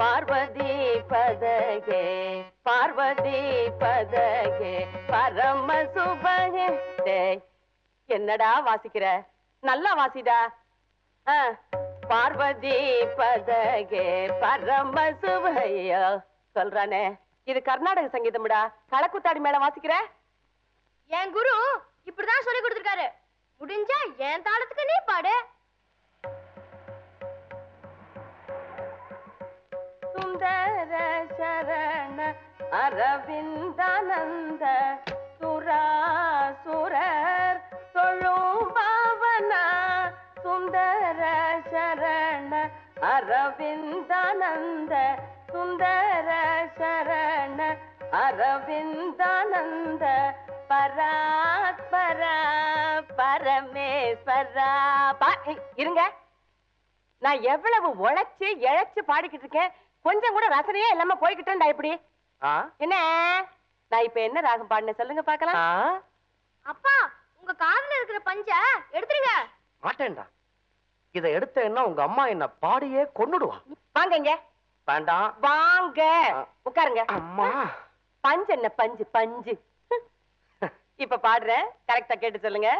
பார்வதி பதகே பார்வதி பதகே பரம சுபகே. டேய் என்னடா வாசிக்கிற? நல்லா வாசிடா. பார்வதி பதகே பரம சுபையோ. சொல்றானே இது கர்நாடக சங்கீதம்டா. களக்குத்தாடி மேல வாசிக்கிற? என் குரு இப்படிதான் சொல்லி கொடுத்திருக்காரு. முடிஞ்சா என் தாளத்துக்கு நீ பாடு. சுந்தர சரண அரவிந்தானந்த சுராசுரர் தொழும் பாவனா சுந்தர சரண அரவிந்தானந்த சுந்தர சரண அரவிந்தானந்த பராத்பரா பரமேஸ்வரா. பா இருங்க. நான் எவ்வளவு உழைச்சு இழைச்சு பாடிக்கிட்டு இருக்கேன். கொஞ்சம் கூட ரசனையே இல்லாம போய்கிட்டேன்டா இப்படி. ஆ? என்ன? நான் இப்ப என்ன ராகம் பாடினேன் சொல்லுங்க பாக்கலாம்? அப்பா உங்க காதுல இருக்கிற பஞ்ச எடுத்துருங்க. மாட்டேன்டா. இத எடுத்தேன்னா உங்க அம்மா என்ன பாடியே கொன்னுடுவா. வாங்க இங்க. வேண்டாம் வாங்க. உட்காருங்க. அம்மா. பஞ்சு என்ன பஞ்சு பஞ்சு. இப்ப பாடுறேன் கரெக்டா கேட்டு சொல்லுங்க.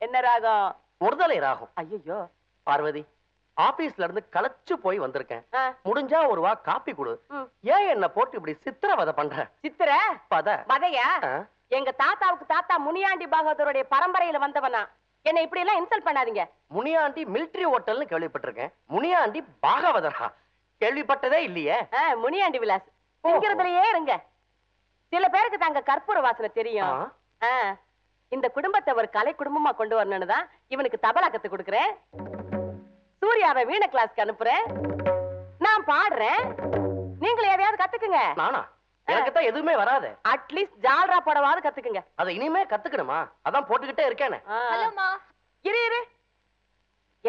என்ன ராகம்? ஒருதலை ராகம் ஐயோ பார்வதி ஆபீஸ்ல இருந்து களைச்சு போய் வந்திருக்கேன். முடிஞ்சா ஒரு வா காப்பி கொடு. ஏன் என்ன போட்டு இப்படி சித்திரவதை பண்ற? சித்திர? பத. வதையா? ஆ? எங்க தாத்தாவுக்கு தாத்தா முனியாண்டி பாகவதருடைய பரம்பரையில வந்தவனா. என்னை இப்படி எல்லாம் இன்சல்ட் பண்ணாதீங்க. முனியாண்டி மிலிட்டரி ஹோட்டல்னு கேள்விப்பட்டிருக்கேன். முனியாண்டி பாகவதரா கேள்விப்பட்டதே இல்லையே. முனியாண்டி விலாஸ். திங்கிறதுலயே இருங்க. சில பேருக்கு தாங்க கற்பூர வாசனை தெரியும். இந்த குடும்பத்தை ஒரு கலை குடும்பமா கொண்டு வரணும்னு தான் இவனுக்கு தபலா கத்து கொடுக்குறேன். சூர்யாவை வீண கிளாஸ்க்கு அனுப்புறேன். நான் பாடுறேன். நீங்களும் எதையாவது கத்துக்குங்க. நானா? எனக்கு தான் எதுவுமே வராது. அட்லீஸ்ட் ஜால்ரா போடவாவது கத்துக்குங்க. அதை இனிமே கத்துக்கணுமா? அதான் போட்டுக்கிட்டே இருக்கேனே. ஹலோமா இரு இரு.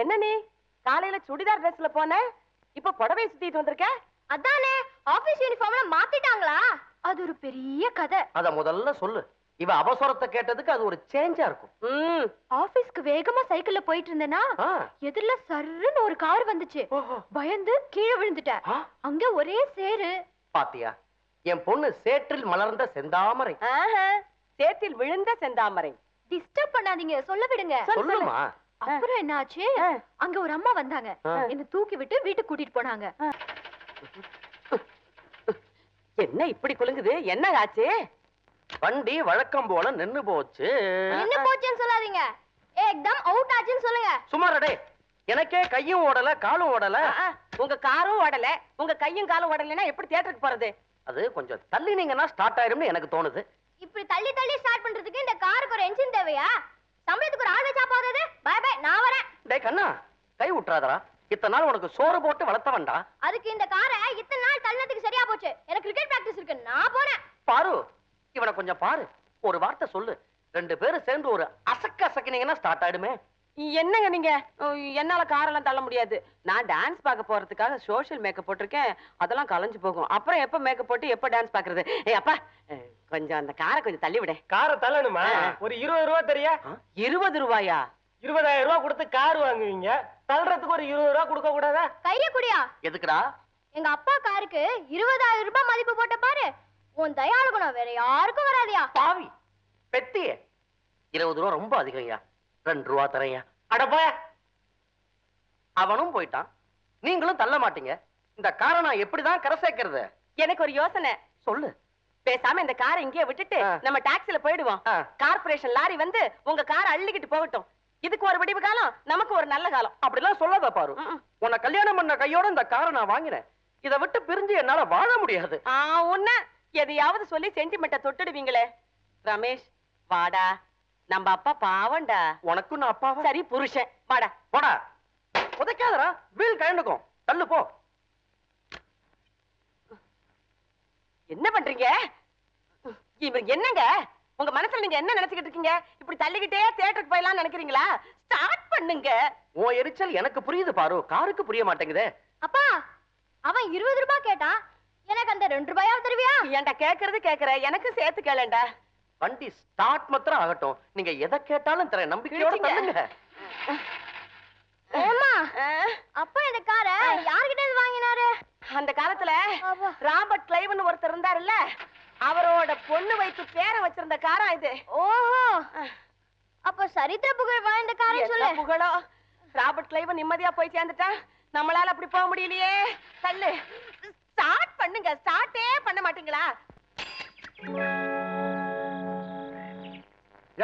என்ன நீ? காலையில சுடிதார் ட்ரெஸ்ல போன? இப்ப புடவை சுத்திட்டு வந்திருக்க? அதானே ஆபீஸ் யூனிஃபார்ம்ல மாத்திட்டாங்களா? அது ஒரு பெரிய கதை. அத முதல்ல சொல்லு. இவ அவசரத்தை கேட்டதுக்கு அது ஒரு சேஞ்சா இருக்கும். ம். ஆபீஸ்க்கு வேகமா சைக்கிள்ல போயிட்டு இருந்தேனா. எதிரில சர்ருன்னு ஒரு கார் வந்துச்சு. பயந்து கீழே விழுந்துட்டேன்? அங்க ஒரே சேரு பாத்தியா என் பொண்ணு சேற்றில் மலர்ந்த செந்தாமரை. சேத்தில் விழுந்த செந்தாமரை. டிஸ்டர்ப் பண்ணாதீங்க சொல்ல விடுங்க. சொல்லு, சொல்லுமா? அப்புறம் என்னாச்சு. அங்க ஒரு அம்மா வந்தாங்க. என்ன தூக்கி விட்டு வீட்டுக்கு கூட்டிட்டு போனாங்க. என்ன இப்படி குலுங்குது? என்ன ஆச்சு? வண்டி வழக்கம் போல நின்னு போச்சு. என்ன போச்சுன்னு சொல்லாதீங்க. ஏக்தம் அவுட் ஆச்சுன்னு சொல்லுங்க. சுமாரடே எனக்கே கையும் ஓடல காலும் ஓடல. உங்க காரும் ஓடல. உங்க கையும் காலும் ஓடலைன்னா எப்படி தியேட்டருக்கு போறது? அது கொஞ்சம் தள்ளினீங்கன்னா ஸ்டார்ட் ஆயிரும்னு எனக்கு தோணுது. இப்படி தள்ளி தள்ளி ஸ்டார்ட் பண்றதுக்கு இந்த காருக்கு ஒரு என்ஜின் தேவையா? சம்பளத்துக்கு ஒரு ஆள் வச்சா போகுது பை பை நான் வரேன். டேய் கண்ணா கை விட்டுறாதடா இத்தனை நாள் உனக்கு சோறு போட்டு வளர்த்தவன்டா. அதுக்கு இந்த காரை இத்தனை நாள் தள்ளதுக்கு சரியா போச்சு. எனக்கு கிரிக்கெட் பிராக்டிஸ் இருக்கு. நான் போறேன் பாரு இவனை கொஞ்சம் பாரு. ஒரு வார்த்தை சொல்லு. ரெண்டு பேரும் சேர்ந்து ஒரு அசக்க அசக்கினீங்கன்னா ஸ்டார்ட் ஆயிடுமே. என்னங்க நீங்க? என்னால காரெல்லாம் தள்ள முடியாது. நான் டான்ஸ் பார்க்க போறதுக்காக சோஷியல் மேக்கப் போட்டிருக்கேன். அதெல்லாம் கலைஞ்சு போகும். அப்புறம் எப்ப மேக்கப் போட்டு எப்ப டான்ஸ் பாக்குறது அப்பா கொஞ்சம் அந்த காரை கொஞ்சம் தள்ளி விட. காரை தள்ளணுமா. ஒரு இருபது ரூபா தெரியா? இருபது ரூபாயா? இருபதாயிரம் ரூபா கொடுத்து கார் வாங்குவீங்க. தள்ளுறதுக்கு ஒரு இருபது ரூபா கொடுக்க கூடாதா? கைய குடியா? எதுக்குடா? எங்க அப்பா காருக்கு இருபதாயிரம் ரூபாய் மதிப்பு போட்ட பாரு. உன் தயாளு குணம் வேற யாருக்கும் வராதியா? பாவி பெத்தியே இருபது ரூபா ரொம்ப அதிகம்யா. ரெண்டு ரூபா தரையா அடப்பா அவனும் போயிட்டான். நீங்களும் தள்ள மாட்டீங்க. இந்த காரை நான் எப்படிதான் கரை சேர்க்கறது? எனக்கு ஒரு யோசனை. சொல்லு. பேசாம இந்த காரை இங்கேயே விட்டுட்டு. நம்ம டாக்ஸில போயிடுவோம். ஆ. கார்ப்பரேஷன் லாரி வந்து உங்க காரை அள்ளிக்கிட்டு போகட்டும். இதுக்கு ஒரு விடிவு காலம் நமக்கு ஒரு நல்ல காலம். அப்படிலாம் சொல்லாத பாரு. உன்னை கல்யாணம் பண்ண கையோட இந்த காரை நான் வாங்கினேன். இதை விட்டு பிரிஞ்சு என்னால வாழ முடியாது. ஆ உன்ன எதையாவது சொல்லி சென்டிமெண்ட்ட தொட்டுடுவீங்களே. ரமேஷ் வாடா. நம்ம அப்பா பாவம்டா. உனக்கும் நான் அப்பாவா? சரி புருஷன். வாடா. போடா உதைக்காதடா. வீல் கழண்டுக்கும். தள்ளு போ. என்ன பண்றீங்க? இவர் என்னங்க? உங்க மனசுல நீங்க என்ன நினைச்சுக்கிட்டு இருக்கீங்க? இப்படி தள்ளிக்கிட்டே தியேட்டருக்கு போயலாம் நினைக்கிறீங்களா? ஸ்டார்ட் பண்ணுங்க. உன் எரிச்சல் எனக்கு புரியுது பாரு. காருக்கு புரிய மாட்டேங்குதே. அப்பா அவன் இருபது ரூபாய் கேட்டான். எனக்கு அந்த ரெண்டு ரூபாயாவது தருவியா? ஏன்டா கேக்குறது கேக்குற. எனக்கு சேர்த்து கேளேன்டா வண்டி ஸ்டார்ட் மாத்திரம் ஆகட்டும். நீங்க எதை கேட்டாலும் தரேன். நம்பிக்கையோட அப்பா இந்த காரை யார்கிட்ட இருந்து வாங்கினாரு? அந்த காலத்துல. ராபர்ட் கிளைவன் ஒருத்தர் இருந்தாருல்ல? அவரோட பொண்ணு வைத்து பேரை வச்சிருந்த காரா இது. ஓஹோ. அப்ப சரித்திர புகழ் வாழ்ந்த காரை சொல்லு. புகழோ? ராபர்ட் கிளைவன் நிம்மதியா போய் சேர்ந்துட்டான் நம்மளால அப்படி போக முடியலையே. தள்ளு. ஸ்டார்ட் பண்ணுங்க. ஸ்டார்ட்டே பண்ண மாட்டீங்களா?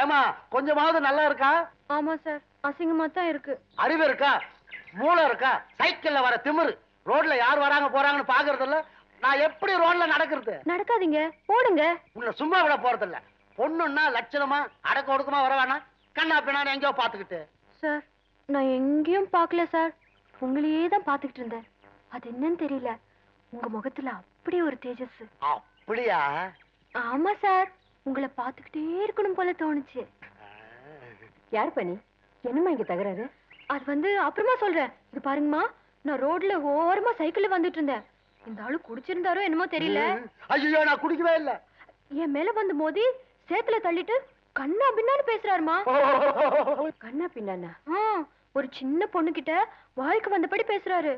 ஏமா கொஞ்சமாவது நல்லா இருக்கா? ஆமா சார். அசிங்கமா தான் இருக்கு. அறிவு இருக்கா? மூளை இருக்கா? சைக்கிள்ல வர திமிரு. ரோட்ல யார் வராங்க போறாங்கன்னு பாக்குறது இல்ல நான் எப்படி ரோட்ல நடக்கிறது? நடக்காதீங்க. போடுங்க. உன்னை சும்மா விட போறது இல்ல பொண்ணுன்னா லட்சணமா அடக்க ஒடுக்கமா வர வேணாம். கண்ணா பின்னான்னு எங்கேயோ பாத்துக்கிட்டு சார் நான் எங்கேயும் பார்க்கல சார். உங்களையே தான் பார்த்துக்கிட்டு இருந்தேன். அது என்னன்னு தெரியல. உங்க முகத்துல அப்படி ஒரு தேஜஸ் அப்படியா? ஆமா சார். உங்களை பார்த்துக்கிட்டே இருக்கணும் போல தோணுச்சு. யார் பண்ணி என்னம்மா இங்க தகராறு? அது வந்து அப்புறமா சொல்றேன். இது பாருங்கம்மா நான் ரோட்ல ஓரமா சைக்கிள்ல வந்துட்டு இருந்தேன். இந்த ஆளு குடிச்சிருந்தாரோ என்னமோ தெரியல. ஐயோ நான் குடிக்கவே இல்ல. என் மேல வந்து மோதி சேத்துல தள்ளிட்டு கண்ணா பின்னான்னு பேசுறாருமா. கண்ணா பின்னானா? ஒரு சின்ன பொண்ணு கிட்ட வாய்க்கு வந்தபடி பேசுறாரு.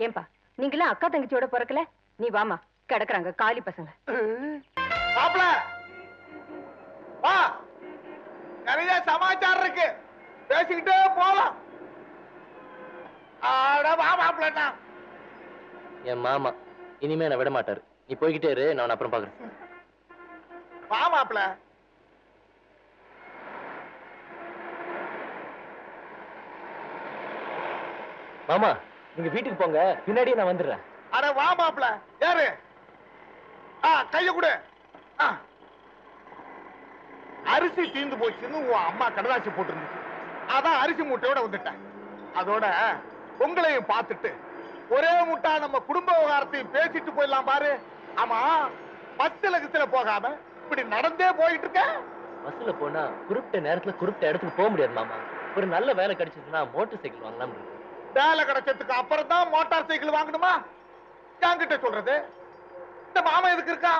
ஏன்பா நீங்களாம் அக்கா தங்கச்சியோட பிறக்கல? நீ வாமா கிடக்குறாங்க காலி பசங்க. மாப்பிள! வா! நிறைய சமாச்சாரம் இருக்கு. பேசிக்கிட்டே போலாம். ஆட வா மாப்பிளண்ணா. என் மாமா இனிமே நான் விட மாட்டாரு நீ போய்கிட்டே இரு நான் அப்புறம் பாக்குறேன். வா மாப்பிள. மாமா நீங்க வீட்டுக்கு போங்க பின்னாடியே நான் வந்துடுறேன். அட வா மாப்பிள. யாரு? ஆ கைய கொடு. அரிசி தீந்து போச்சுன்னு உன் அம்மா கடலாசி போட்டிருந்துச்சு. அதான் அரிசி மூட்டையோட வந்துட்டேன். அதோட உங்களையும் பார்த்துட்டு ஒரே முட்டா நம்ம குடும்ப விவகாரத்தையும் பேசிட்டு போயிடலாம் பாரு. ஆமா பஸ்ல கிஸ்ல போகாம இப்படி நடந்தே போயிட்டு இருக்க. பஸ்ல போனா குறிப்பிட்ட நேரத்துல குறிப்பிட்ட இடத்துக்கு போக முடியாது மாமா. ஒரு நல்ல வேலை கிடைச்சிச்சுன்னா மோட்டார் சைக்கிள் வாங்கலாம்னு இருக்கேன். வேலை கிடைச்சதுக்கு அப்புறம் தான் மோட்டார் சைக்கிள் வாங்கணுமா என்கிட்ட சொல்றது இந்த மாமா எதுக்கு இருக்கா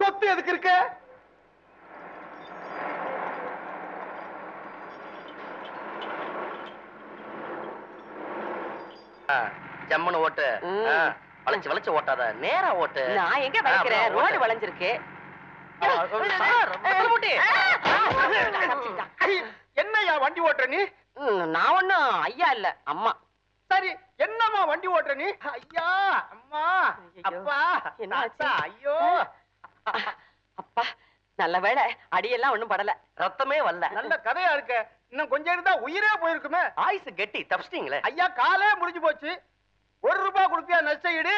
சொத்து எதுக்கு இருக்கு ஜம்முன்னு ஓட்டு. ஆ, வளைச்சு ஓட்டாத நேரா ஓட்டு நான் எங்க வளைக்கிறேன் ரோடு. வளைஞ்சிருக்கு. என்னய்யா வண்டி ஓட்டுற நீ நான் ஒண்ணும் ஐயா இல்ல அம்மா சரி என்னம்மா வண்டி ஓட்டுற நீ? ஐயா அம்மா. அப்பா என்ன ஆச்சு? தாத்தா, ஐயோ. அப்பா நல்ல வேளை அடியெல்லாம் ஒண்ணும் படல. ரத்தமே வரல. நல்ல கதையா இருக்க. இன்னும் கொஞ்சம் இருந்தா உயிரே போயிருக்குமே. ஆயுசு கெட்டி தப்பிச்சிட்டீங்களே. ஐயா காலே முடிஞ்சு போச்சு. ஒரு ரூபாய் கொடுப்பியா நஷ்ட ஈடு?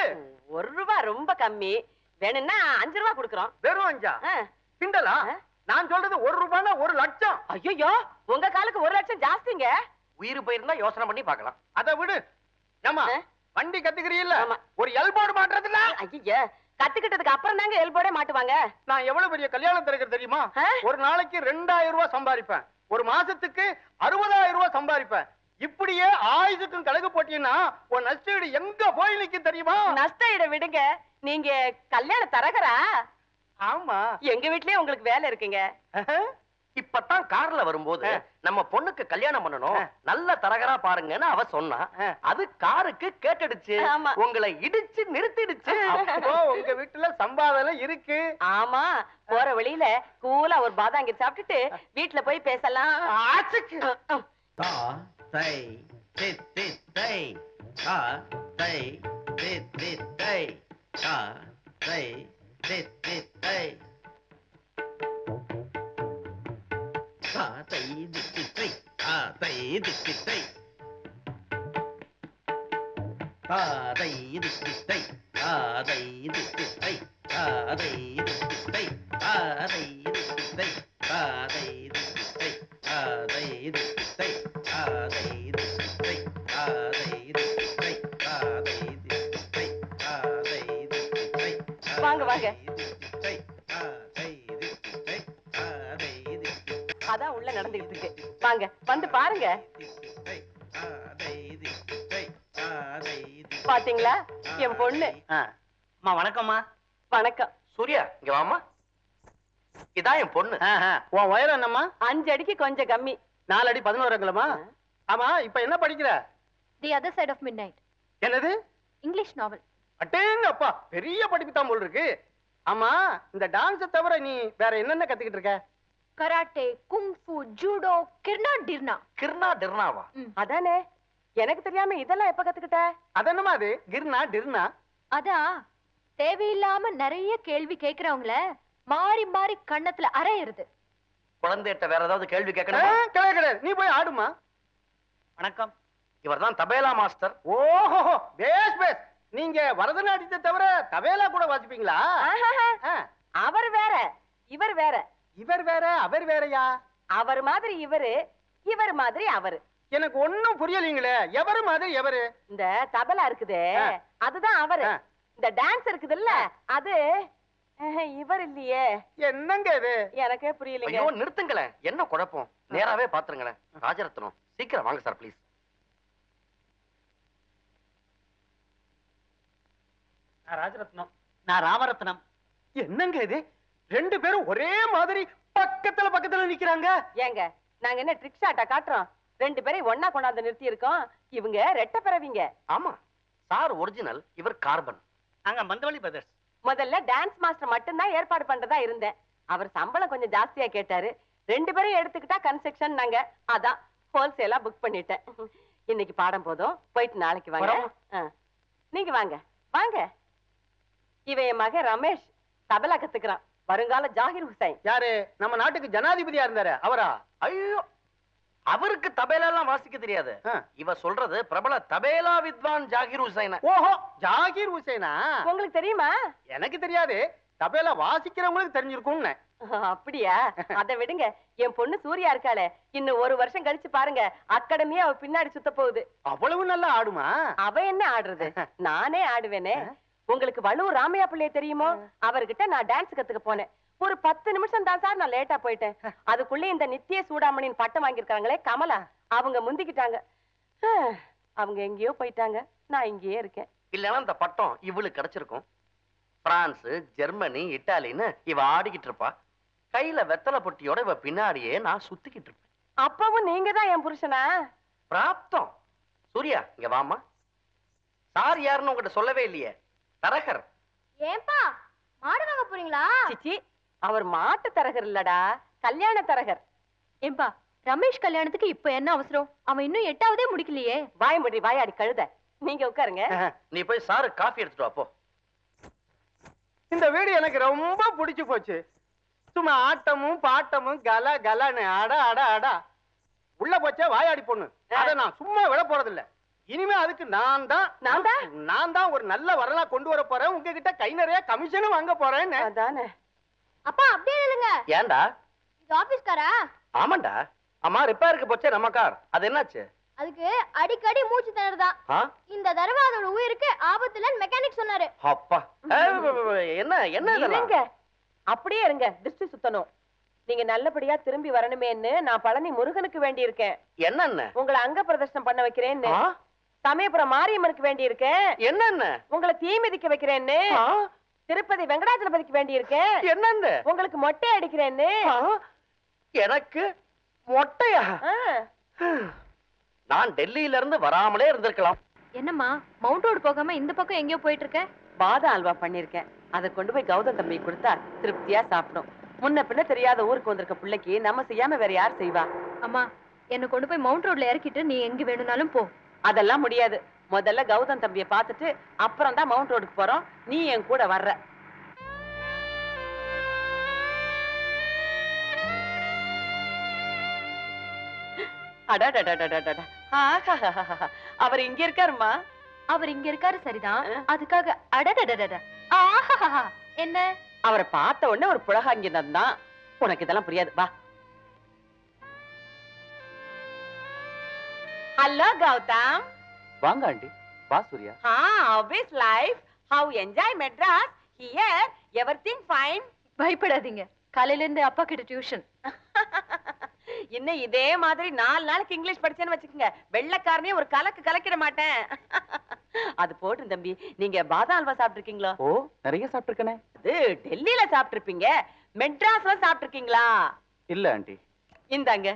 ஒரு ரூபா ரொம்ப கம்மி. வேணும்னா அஞ்சு ரூபா கொடுக்குறோம். வெறும் அஞ்சா? கிண்டலா? நான் சொல்றது ஒரு ரூபாய்னா ஒரு லட்சம். ஐயோ உங்க காலுக்கு ஒரு லட்சம் ஜாஸ்திங்க. உயிர் போயிருந்தா யோசனை பண்ணி பார்க்கலாம். அதை விடு. ஆ? வண்டி கத்துக்கிறீல்ல. ஒரு எல்போர்டு மாட்டுறதுல ஐயா கத்துக்கிட்டதுக்கு அப்புறம் தாங்க எல்போடே மாட்டுவாங்க. நான் எவ்வளவு பெரிய கல்யாணம் திறக்கிறது தெரியுமா? ஒரு நாளைக்கு ரெண்டாயிரம் ரூபாய் சம்பாதிப்பேன். ஒரு மாசத்துக்கு அறுபதாயிரம் ரூபாய் சம்பாதிப்பேன். இப்படியே ஆயுதுக்கும் கழகு போட்டீங்கன்னா உன் நஷ்டீடு எங்க போய் நிக்கும் தெரியுமா? நஷ்ட இட விடுங்க. நீங்க கல்யாண தரகரா? ஆமா. எங்க வீட்லயே உங்களுக்கு வேலை இருக்குங்க. இப்பதான் கார்ல வரும்போது. நம்ம பொண்ணுக்கு கல்யாணம் பண்ணணும். நல்ல தரகரா பாருங்கன்னு அவ சொன்னா. அது காருக்கு கேட்டுடுச்சு. உங்களை இடிச்சு நிறுத்திடுச்சு. அப்போ உங்க வீட்டுல சம்பாதனை இருக்கு. ஆமா. போற வழியில கூலா ஒரு பாதாங்கி சாப்பிட்டுட்டு வீட்ல போய் பேசலாம். ஆச்சுக்கு. தா தை தித் தித் தை தா தை தித் தித் தை தா தை தித் தித் தை தா அதான் உள்ள நடந்துகிட்டு இருக்கு. வாங்க வந்து பாருங்க. பாத்தீங்களா? என் பொண்ணு. அம்மா வணக்கம்மா. வணக்கம். சூர்யா இங்க வாமா இதான் என் பொண்ணு. உன் வயரம் என்னம்மா? அஞ்சு அடிக்கு கொஞ்சம் கம்மி. நாலு அடி பதினோரு அங்கலமா ஆமா இப்ப என்ன படிக்கிற? The other side of midnight என்னது? இங்கிலீஷ் நாவல் அட்டேங்கப்பா பெரிய படிப்பு தான் போல் இருக்கு. ஆமா இந்த டான்ஸை தவிர நீ வேற என்னென்ன கத்துக்கிட்டு இருக்க? கராட்டே குங்ஃபு ஜூடோ கிர்னா டிர்னா. கிர்னா டிர்னாவா? அதானே? எனக்கு தெரியாம இதெல்லாம் எப்ப கத்துக்கிட்ட? அதென்னமா அது? கிர்னா டிர்னா? அதான் தேவையில்லாம நிறைய கேள்வி கேக்குறவங்கள மாறி மாறி கண்ணத்துல அரையிறது குழந்தைகிட்ட வேற ஏதாவது கேள்வி கேட்கணுமா? கிடையாது நீ போய் ஆடுமா? வணக்கம். இவர்தான் தபேலா மாஸ்டர். ஓஹோ பேஸ் பேஸ். நீங்க பரதநாட்டியத்தை தவிர தபேலா கூட வாசிப்பீங்களா? அவர் வேற இவர் வேற. இவர் வேற அவர் வேறயா? அவர் மாதிரி இவரு இவர் மாதிரி அவரு. எனக்கு ஒண்ணும் புரியலீங்களே எவரு மாதிரி எவரு? இந்த தபலா இருக்குதே. அதுதான் அவரு. இந்த டான்ஸ் இருக்குதுல்ல அது அஹ், இவர் இல்லையே. என்னங்க இது? எனக்கே புரியலைங்க. ஐயோ நிறுத்துங்களேன் என்ன குழப்பம்? நேராவே பாத்துருங்களேன். ராஜரத்னம் சீக்கிரம் வாங்க சார் ப்ளீஸ் ராஜரத்னம். நான் ராமரத்னம். என்னங்க இது? ரெண்டு பேரும் ஒரே மாதிரி பக்கத்துல பக்கத்துல நிக்கிறாங்க. ஏங்க நாங்க என்ன ட்ரிக் ஷாட்டா காட்டுறோம்? ரெண்டு பேரையும் ஒண்ணா கொண்டாந்து நிறுத்தி இருக்கோம் இவங்க ரெட்டை பிறவிங்க. ஆமா சார் ஒரிஜினல் இவர் கார்பன். நாங்க மந்தவழி பிரதர்ஸ் முதல்ல டான்ஸ் மாஸ்டர் மட்டும்தான் ஏற்பாடு பண்றதா இருந்தேன். அவர் சம்பளம் கொஞ்சம் ஜாஸ்தியா கேட்டாரு. ரெண்டு பேரும் எடுத்துக்கிட்டா கன்ஸ்ட்ரக்ஷன் நாங்க. அதான் ஹோல்சேலா புக் பண்ணிட்டேன். இன்னைக்கு பாடம் போதும். போயிட்டு நாளைக்கு வாங்க. நீங்க வாங்க. வாங்க. இவன் மகன் ரமேஷ். தபலா கத்துக்கிறான். வருங்கால ஜாகிர் ஹுசைன். யாரு? நம்ம நாட்டுக்கு ஜனாதிபதியா இருந்தாரு. அவரா? ஐயோ! அவருக்கு தபேலா எல்லாம் வாசிக்க தெரியாது. இவ சொல்றது பிரபல தபேலா வித்வான் ஜாகிர் ஹுசைன. ஓஹோ! ஜாகிர் ஹுசைனா? உங்களுக்கு தெரியுமா? எனக்கு தெரியாது. தபேலா வாசிக்கிறவங்களுக்கு தெரிஞ்சிருக்கும்னு. அப்படியா? அத விடுங்க. என் பொண்ணு சூர்யா இருக்காளே. இன்னும் ஒரு வருஷம் கழிச்சு பாருங்க. அகாடமியா அவ பின்னாடி சுத்த போகுது. அவ்வளவு நல்லா ஆடுமா? அவ என்ன ஆடுறது? நானே ஆடுவேனே. உங்களுக்கு வள்ளுவர் ராமையா பிள்ளைய தெரியுமோ? அவர்கிட்ட நான் டான்ஸ் கத்துக்க போனேன். ஒரு பத்து நிமிஷம் தான் சார் நான் லேட்டா போயிட்டேன். அதுக்குள்ள இந்த நித்திய சூடாமணியின் பட்டம் வாங்கியிருக்காங்களே கமலா அவங்க முந்திக்கிட்டாங்க. அவங்க எங்கேயோ போயிட்டாங்க. நான் இங்கேயே இருக்கேன். இல்லைன்னா இந்த பட்டம் இவளுக்கு கிடைச்சிருக்கும். பிரான்ஸ் ஜெர்மனி இட்டாலின்னு இவ ஆடிக்கிட்டு இருப்பா. கையில வெத்தலை பொட்டியோட இவ பின்னாடியே நான் சுத்திக்கிட்டு இருப்பேன். அப்பவும் நீங்க தான் என் புருஷனா? பிராப்தம். சூர்யா இங்க வாமா சார் யாருன்னு உங்ககிட்ட சொல்லவே இல்லையே. தரகர். ஏன்பா? மாடு வாங்க போறீங்களா? சிச்சி அவர் மாட்டு தரகர் இல்லடா கல்யாண தரகர். ஏன்பா ரமேஷ் கல்யாணத்துக்கு இப்ப என்ன அவசரம்? அவன் இன்னும் எட்டாவதே முடிக்கலையே. வாய் முடி வாயாடி கழுத. நீங்க உட்காருங்க. நீ போய் சாரு காஃபி எடுத்துட்டு வா போ. இந்த வீடு எனக்கு ரொம்ப பிடிச்சு போச்சு. சும்மா ஆட்டமும் பாட்டமும் கல கலன்னு அட அட அட. உள்ள போச்சே வாயாடி பொண்ணு. அத நான் சும்மா விட போறது இல்ல இனிமே அதுக்கு நான் தான் நான் தான்? நான் தான் ஒரு நல்ல வரலா கொண்டு வர போறேன். உங்ககிட்ட கை நிறைய கமிஷனும் வாங்க போறேன்னு. அதானே. அப்பா அப்படியே இல்லைங்க ஏன்டா? இது ஆபீஸ்காரா? ஆமாண்டா. ஆமா ரிப்பேருக்கு போச்சே நம்ம கார் அது என்னாச்சு? அதுக்கு அடிக்கடி மூச்சு திணறுதான்? இந்த தடவை அதோட உயிருக்கு ஆபத்துலன்னு மெக்கானிக் சொன்னாரு. அப்பா. என்ன என்ன இருங்க அப்படியே இருங்க. திருஷ்டி சுத்தணும். நீங்க நல்லபடியா திரும்பி வரணுமேன்னு நான் பழனி முருகனுக்கு வேண்டி இருக்கேன் என்னென்ன? உங்களை அங்க பிரதர்ஷனம் பண்ண வைக்கிறேன்னு? சமயபுரம் மாரியம்மனுக்கு வேண்டி இருக்கேன் என்னென்ன? உங்களை தீ மிதிக்க வைக்கிறேன்னு? திருப்பதி வெங்கடாச்சலபதிக்கு வேண்டி இருக்கேன் என்னென்ன? உங்களுக்கு மொட்டை அடிக்கிறேன்னு? எனக்கு மொட்டையா. நான் டெல்லியில இருந்து வராமலே இருந்திருக்கலாம். என்னம்மா மவுண்ட் ரோடு போகாம இந்த பக்கம் எங்கேயோ போயிட்டு இருக்க பாதாம் அல்வா பண்ணிருக்கேன் அதை கொண்டு போய் கௌதம் தம்பி கொடுத்தா திருப்தியா சாப்பிடும். முன்ன பின்ன தெரியாத ஊருக்கு வந்திருக்க பிள்ளைக்கு நம்ம செய்யாம வேற யார் செய்வா? அம்மா என்னை கொண்டு போய் மவுண்ட் ரோட்ல இறக்கிட்டு நீ எங்க வேணும்னாலும் போ. அதெல்லாம் முடியாது. முதல்ல கௌதம் தம்பிய பார்த்துட்டு அப்புறம் தான் மவுண்ட் ரோடுக்கு போறோம். நீ என் கூட வர்ற. அவர் இங்க இருக்காருமா அவர் இங்க இருக்காரு சரிதான். அதுக்காக அடடடடட. ஆஹாஹா என்ன? அவரை பார்த்த உடனே ஒரு புலகாங்கிதம் தான். உனக்கு இதெல்லாம் புரியாது. வா. ஹலோ கௌதம் வாங்க ஆண்டி. வா சூர்யா. ஆ obvious life how enjoy Madras here everything fine பயப்படாதீங்க. காலையில இருந்து அப்பா கிட்ட டியூஷன் இன்னும் இதே மாதிரி நாலு நாளைக்கு இங்கிலீஷ் படிச்சேன்னு வச்சுக்கோங்க. வெள்ளைக்காரனே ஒரு கலக்கு கலக்கிட மாட்டேன். அது போட்டும் தம்பி. நீங்க பாதாம் அல்வா சாப்பிட்டுருக்கீங்களா? ஓ நிறைய சாப்பிட்டுருக்கனே. அது டெல்லியில சாப்பிட்டுருப்பீங்க. மெட்ராஸ்ல சாப்பிட்டுருக்கீங்களா? இல்ல ஆண்டி. இந்தாங்க.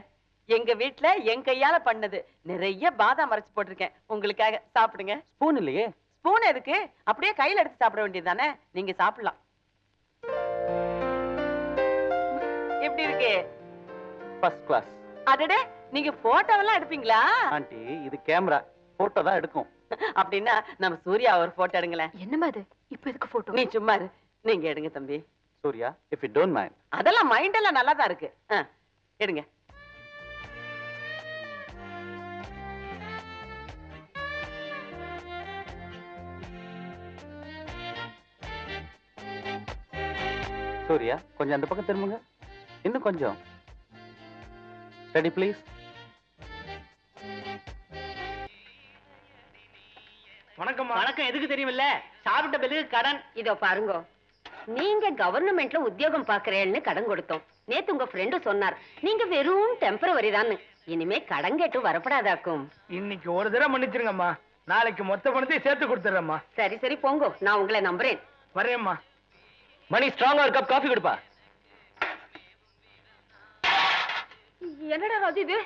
எங்க வீட்ல என் கையால பண்ணது. நிறைய பாதாம் அரைச்சு போட்டிருக்கேன். உங்களுக்காக சாப்பிடுங்க. ஸ்பூன் இல்லையே? ஸ்பூன் எதுக்கு? அப்படியே கையில எடுத்து சாப்பிட வேண்டியதுதானே நீங்க சாப்பிடலாம். எப்படி இருக்கு? ஃபர்ஸ்ட் கிளாஸ் அடடே நீங்க போட்டோவெல்லாம் எடுப்பீங்களா? ஆண்டி இது கேமரா போட்டோ தான் எடுக்கும். அப்படின்னா நம்ம சூர்யா ஒரு போட்டோ எடுங்களேன். என்னம்மா அது இப்ப எதுக்கு போட்டோ நீ சும்மா இரு. நீங்க எடுங்க தம்பி. Surya if you don't mind அதெல்லாம் மைண்ட் எல்லாம் நல்லா தான் இருக்கு எடுங்க. சூர்யா கொஞ்சம் அந்த பக்கம் திரும்புங்க. இன்னும் கொஞ்சம். ரெடி ப்ளீஸ் வணக்கம்மா. வணக்கம். எதுக்கு தெரியுமில்ல? சாப்பிட்ட பில்லுக்கு கடன். இதோ பாருங்க. நீங்க கவர்மெண்ட்ல உத்தியோகம் பாக்குறேன்னு கடன் கொடுத்தோம். நேத்து உங்க ஃப்ரெண்டு சொன்னார். நீங்க வெறும் டெம்பரவரி தான் இனிமே கடன் கேட்டு வரப்படாதாக்கும். இன்னைக்கு ஒரு தடவை மன்னிச்சிருங்கம்மா. நாளைக்கு மொத்த பணத்தையும் சேர்த்து கொடுத்துட்றேம்மா சரி சரி போங்க. நான் உங்களை நம்புறேன். வரேம்மா. மணி ஸ்ட்ராங்கா ஒரு கப் காஃபி கொடுப்பா. என்னடா ராஜு இது?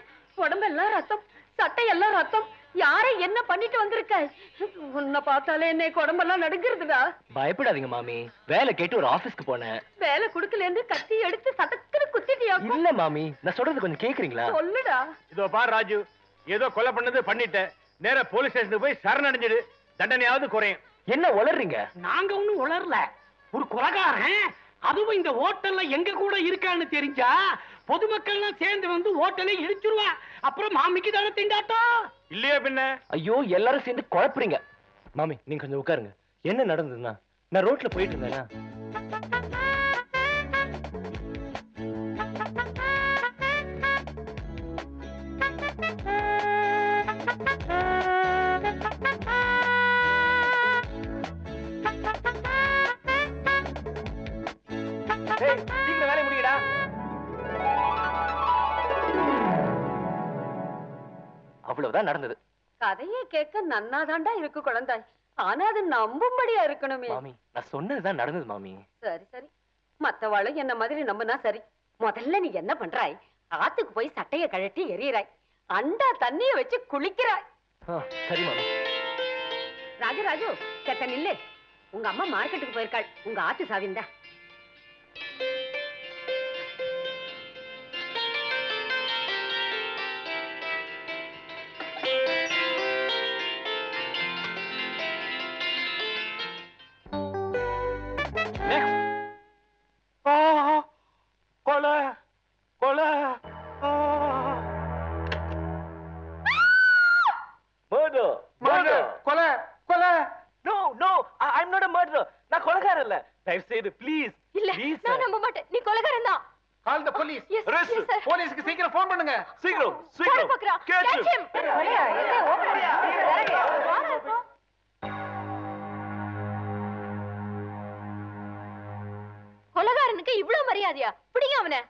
உடம்பெல்லாம் ரத்தம் சட்டை எல்லாம் ரத்தம். யாரை என்ன பண்ணிட்டு வந்திருக்க? உன்னை பார்த்தாலே என்ன உடம்பெல்லாம் நடுங்குறதுடா. பயப்படாதீங்க மாமி. வேலை கேட்டு ஒரு ஆபீஸ்க்கு போனேன். வேலை குடுக்கலேந்து கத்தி எடுத்து சதக்குன்னு குத்திட்டியா? இல்ல மாமி. நான் சொல்றது கொஞ்சம் கேக்குறீங்களா? சொல்லுடா. இதோ பார் ராஜு. ஏதோ கொலை பண்ணது பண்ணிட்ட. நேரா போலீஸ் ஸ்டேஷனுக்கு போய் சரணடைஞ்சிடு. தண்டனையாவது குறையும். என்ன உளறீங்க? நாங்க ஒண்ணும் உளரல ஒரு கொலகாரன்? அதுவும் இந்த ஹோட்டல்ல எங்க கூட இருக்கான்னு தெரிஞ்சா பொதுமக்கள்லாம் சேர்ந்து வந்து ஹோட்டலை இடிச்சிருவா. அப்புறம் மாமிக்கு தானே திண்டாட்டம்? இல்லையா பின்ன? ஐயோ எல்லாரும் சேர்ந்து குழப்புறீங்க. மாமி நீங்க கொஞ்சம் உட்காருங்க. என்ன நடந்ததுன்னா? நான் ரோட்ல போயிட்டு இருந்தேனா? அவ்வளவுதான் நடந்தது. கதையை கேட்க நன்னாதாண்டா இருக்கு குழந்தாய். ஆனா அது நம்பும்படியா இருக்கணுமே. மாமி நான் சொன்னதுதான் நடந்தது மாமி. சரி சரி. மத்தவாளும் என்ன மாதிரி நம்பினா சரி. முதல்ல நீ என்ன பண்றாய்? ஆத்துக்கு போய் சட்டைய கழட்டி எறியறாய். அண்டா தண்ணிய வச்சு குளிக்கிறாய். சரி மாமி. ராஜராஜு செத்த நில்லு. உங்க அம்மா மார்க்கெட்டுக்கு போயிருக்காள். உங்க ஆத்து சாவிந்தா. நான் கொலைகாரன் இல்ல. தயவு செய்து ப்ளீஸ் இல்ல நான் நம்ப மாட்டேன். நீ கொலைகாரன் தான். Call the police sir. போலீஸ்க்கு சீக்கிரம் ஃபோன் பண்ணுங்க. சீக்கிரம் சீக்கிரம். பாக்குறான் Catch Catch him. him. கொலகாரனுக்கு இவ்வளவு மரியாதையா? பிடிங்க அவனை.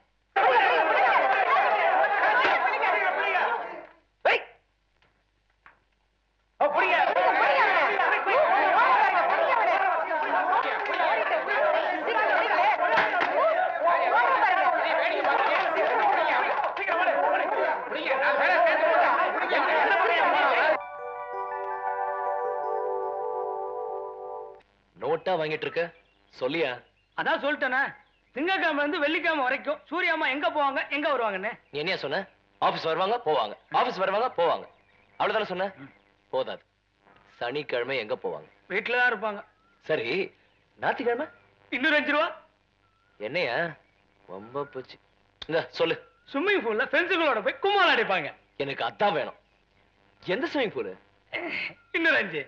நோட்டா வாங்கிட்டு இருக்க? சொல்லியா? அதான் சொல்லிட்டேனே. திங்கக்கிழமை இருந்து வெள்ளிக்கிழமை வரைக்கும் சூர்யா அம்மா எங்க போவாங்க எங்க வருவாங்கன்னு? நீ என்னையா சொன்ன? ஆபீஸ் வருவாங்க போவாங்க. ஆபீஸ் வருவாங்க போவாங்க. அவ்வளவுதானே சொன்ன? போதாது. சனிக்கிழமை எங்க போவாங்க? வீட்டுல தான் இருப்பாங்க. சரி ஞாயிற்றுக்கிழமை? இன்னொரு அஞ்சு ரூபா. என்னையா? ரொம்ப போச்சு. இந்த சொல்லு. ஸ்விம்மிங் பூல்ல ஃப்ரெண்ட்ஸுகளோட போய் கும்மாள் அடிப்பாங்க. எனக்கு அதான் வேணும். எந்த ஸ்விமிங் பூலு இன்னொரு அஞ்சு